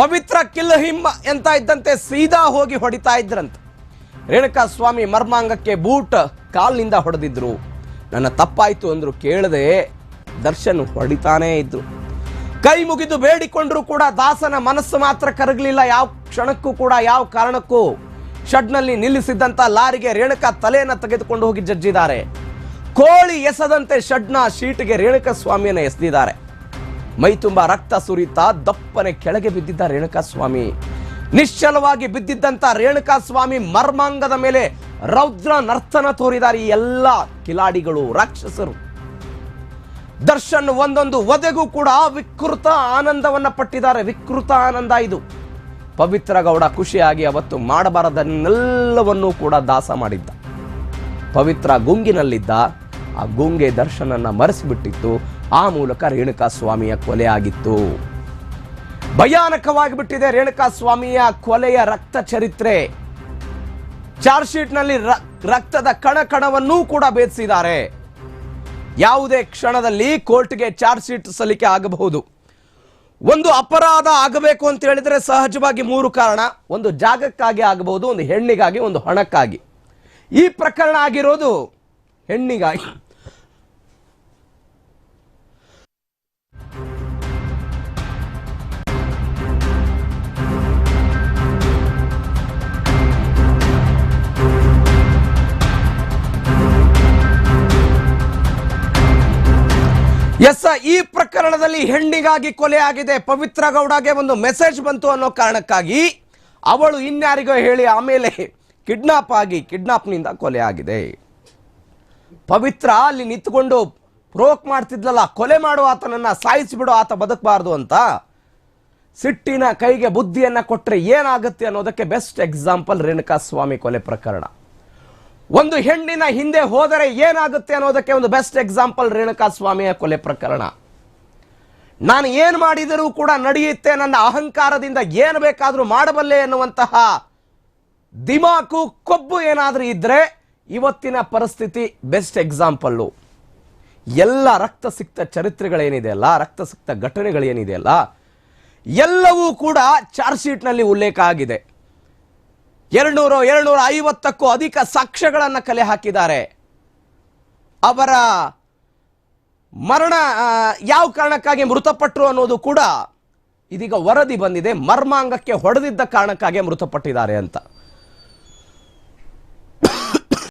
ಪವಿತ್ರ ಕಿಲ್ಲ ಹಿಮ್ಮ ಎಂತ ಇದ್ದಂತೆ ಸೀದಾ ಹೋಗಿ ಹೊಡಿತಾ ಇದ್ರಂತೆ. ರೇಣುಕಾ ಸ್ವಾಮಿ ಮರ್ಮಾಂಗಕ್ಕೆ ಬೂಟ್ ಕಾಲ್ನಿಂದ ಹೊಡೆದಿದ್ರು. ನನ್ನ ತಪ್ಪಾಯಿತು ಅಂದ್ರು ಕೇಳದೆ ದರ್ಶನ್ ಹೊಡಿತಾನೇ ಇದ್ರು. ಕೈ ಮುಗಿದು ಬೇಡಿಕೊಂಡ್ರು ಕೂಡ ದಾಸನ ಮನಸ್ಸು ಮಾತ್ರ ಕರಗಲಿಲ್ಲ. ಯಾವ ಕ್ಷಣಕ್ಕೂ ಕೂಡ, ಯಾವ ಕಾರಣಕ್ಕೂ ಶಡ್ನಲ್ಲಿ ನಿಲ್ಲಿಸಿದ್ದಂತ ಲಾರಿಗೆ ರೇಣುಕಾ ತಲೆಯನ್ನು ತೆಗೆದುಕೊಂಡು ಹೋಗಿ ಜಜ್ಜಿದ್ದಾರೆ. ಕೋಳಿ ಎಸದಂತೆ ಶಡ್ನ ಶೀಟ್ಗೆ ರೇಣುಕಾ ಸ್ವಾಮಿಯನ್ನ ಎಸೆದಿದ್ದಾರೆ. ಮೈ ತುಂಬ ರಕ್ತ ಸುರಿತಾ ದಪ್ಪನೆ ಕೆಳಗೆ ಬಿದ್ದಿದ್ದ ರೇಣುಕಾ ಸ್ವಾಮಿ ನಿಶ್ಚಲವಾಗಿ ಬಿದ್ದಿದ್ದಂತ ರೇಣುಕಾಸ್ವಾಮಿ ಮರ್ಮಾಂಗದ ಮೇಲೆ ರೌದ್ರ ನರ್ತನ ತೋರಿದ್ದಾರೆ ಈ ಎಲ್ಲ ಕಿಲಾಡಿಗಳು, ರಾಕ್ಷಸರು. ದರ್ಶನ್ ಒಂದೊಂದು ಒದೆಗೂ ಕೂಡ ವಿಕೃತ ಆನಂದವನ್ನ ಪಟ್ಟಿದ್ದಾರೆ. ವಿಕೃತ ಆನಂದ ಇದು. ಪವಿತ್ರ ಗೌಡ ಖುಷಿಯಾಗಿ ಅವತ್ತು ಮಾಡಬಾರದನ್ನೆಲ್ಲವನ್ನೂ ಕೂಡ ದಾಸ ಮಾಡಿದ್ದ. ಪವಿತ್ರ ಗುಂಗಿನಲ್ಲಿದ್ದ ಆ ಗುಂಗೆ ದರ್ಶನನ್ನ ಮರೆಸಿಬಿಟ್ಟಿತ್ತು. ಆ ಮೂಲಕ ರೇಣುಕಾ ಸ್ವಾಮಿಯ ಕೊಲೆ ಆಗಿತ್ತು ಭಯಾನಕವಾಗಿ ಬಿಟ್ಟಿದೆ ರೇಣುಕಾ ಸ್ವಾಮಿಯ ಕೊಲೆಯ ರಕ್ತ ಚರಿತ್ರೆ. ಚಾರ್ಜ್ ಶೀಟ್ನಲ್ಲಿ ರಕ್ತದ ಕಣ ಕಣವನ್ನೂ ಕೂಡ ಭೇದಿಸಿದ್ದಾರೆ. ಯಾವುದೇ ಕ್ಷಣದಲ್ಲಿ ಕೋರ್ಟ್ಗೆ ಚಾರ್ಜ್ ಶೀಟ್ ಸಲ್ಲಿಕೆ ಆಗಬಹುದು. ಒಂದು ಅಪರಾಧ ಆಗಬೇಕು ಅಂತ ಹೇಳಿದ್ರೆ ಸಹಜವಾಗಿ ಮೂರು ಕಾರಣ. ಒಂದು ಜಾಗಕ್ಕಾಗಿ ಆಗಬಹುದು, ಒಂದು ಹೆಣ್ಣಿಗಾಗಿ, ಒಂದು ಹಣಕ್ಕಾಗಿ. ಈ ಪ್ರಕರಣ ಆಗಿರೋದು ಹೆಣ್ಣಿಗಾಗಿ. ಎಸ್ ಈ ಪ್ರಕರಣದಲ್ಲಿ ಹೆಣ್ಣಿಗಾಗಿ ಕೊಲೆ ಆಗಿದೆ. ಪವಿತ್ರ ಗೌಡಗೆ ಒಂದು ಮೆಸೇಜ್ ಬಂತು ಅನ್ನೋ ಕಾರಣಕ್ಕಾಗಿ ಅವಳು ಇನ್ಯಾರಿಗೋ ಹೇಳಿ ಆಮೇಲೆ ಕಿಡ್ನಾಪ್ ಆಗಿ ಕಿಡ್ನಾಪ್ನಿಂದ ಕೊಲೆ ಆಗಿದೆ. ಪವಿತ್ರ ಅಲ್ಲಿ ನಿಂತ್ಕೊಂಡು ಪ್ರೋಕ್ ಮಾಡ್ತಿದ್ಲಲ್ಲ, ಕೊಲೆ ಮಾಡುವ ಆತನನ್ನ ಸಾಯಿಸಿಬಿಡು, ಆತ ಬದುಕಬಾರ್ದು ಅಂತ ಸಿಟ್ಟಿನ ಕೈಗೆ ಬುದ್ಧಿಯನ್ನ ಕೊಟ್ಟರೆ ಏನಾಗುತ್ತೆ ಅನ್ನೋದಕ್ಕೆ ಬೆಸ್ಟ್ ಎಕ್ಸಾಂಪಲ್ ರೇಣುಕಾ ಸ್ವಾಮಿ ಕೊಲೆ ಪ್ರಕರಣ. ಒಂದು ಹೆಣ್ಣಿನ ಹಿಂದೆ ಹೋದರೆ ಏನಾಗುತ್ತೆ ಅನ್ನೋದಕ್ಕೆ ಒಂದು ಬೆಸ್ಟ್ ಎಕ್ಸಾಂಪಲ್ ರೇಣುಕಾ ಸ್ವಾಮಿಯ ಕೊಲೆ ಪ್ರಕರಣ. ನಾನು ಏನು ಮಾಡಿದರೂ ಕೂಡ ನಡೆಯುತ್ತೆ ನನ್ನ ಅಹಂಕಾರದಿಂದ ಏನು ಬೇಕಾದರೂ ಮಾಡಬಲ್ಲೆ ಎನ್ನುವಂತಹ ದಿಮಾಕು, ಕೊಬ್ಬು ಏನಾದರೂ ಇದ್ದರೆ ಇವತ್ತಿನ ಪರಿಸ್ಥಿತಿ ಬೆಸ್ಟ್ ಎಕ್ಸಾಂಪಲ್ಲು ಎಲ್ಲ ರಕ್ತ ಸಿಕ್ತ ಚರಿತ್ರೆಗಳೇನಿದೆ ಅಲ್ಲ ರಕ್ತ ಸಿಕ್ತ ಘಟನೆಗಳೇನಿದೆಯಲ್ಲ ಎಲ್ಲವೂ ಕೂಡ ಚಾರ್ಜ್ ಶೀಟ್ನಲ್ಲಿ ಉಲ್ಲೇಖ ಆಗಿದೆ. ಎರಡ್ನೂರು, ಎರಡ್ನೂರ ಐವತ್ತಕ್ಕೂ ಅಧಿಕ ಸಾಕ್ಷ್ಯಗಳನ್ನು ಕಲೆ ಹಾಕಿದ್ದಾರೆ. ಅವರ ಮರಣ ಯಾವ ಕಾರಣಕ್ಕಾಗಿ ಮೃತಪಟ್ಟರು ಅನ್ನೋದು ಕೂಡ ಇದೀಗ ವರದಿ ಬಂದಿದೆ. ಮರ್ಮಾಂಗಕ್ಕೆ ಹೊಡೆದಿದ್ದ ಕಾರಣಕ್ಕಾಗಿ ಮೃತಪಟ್ಟಿದ್ದಾರೆ ಅಂತ.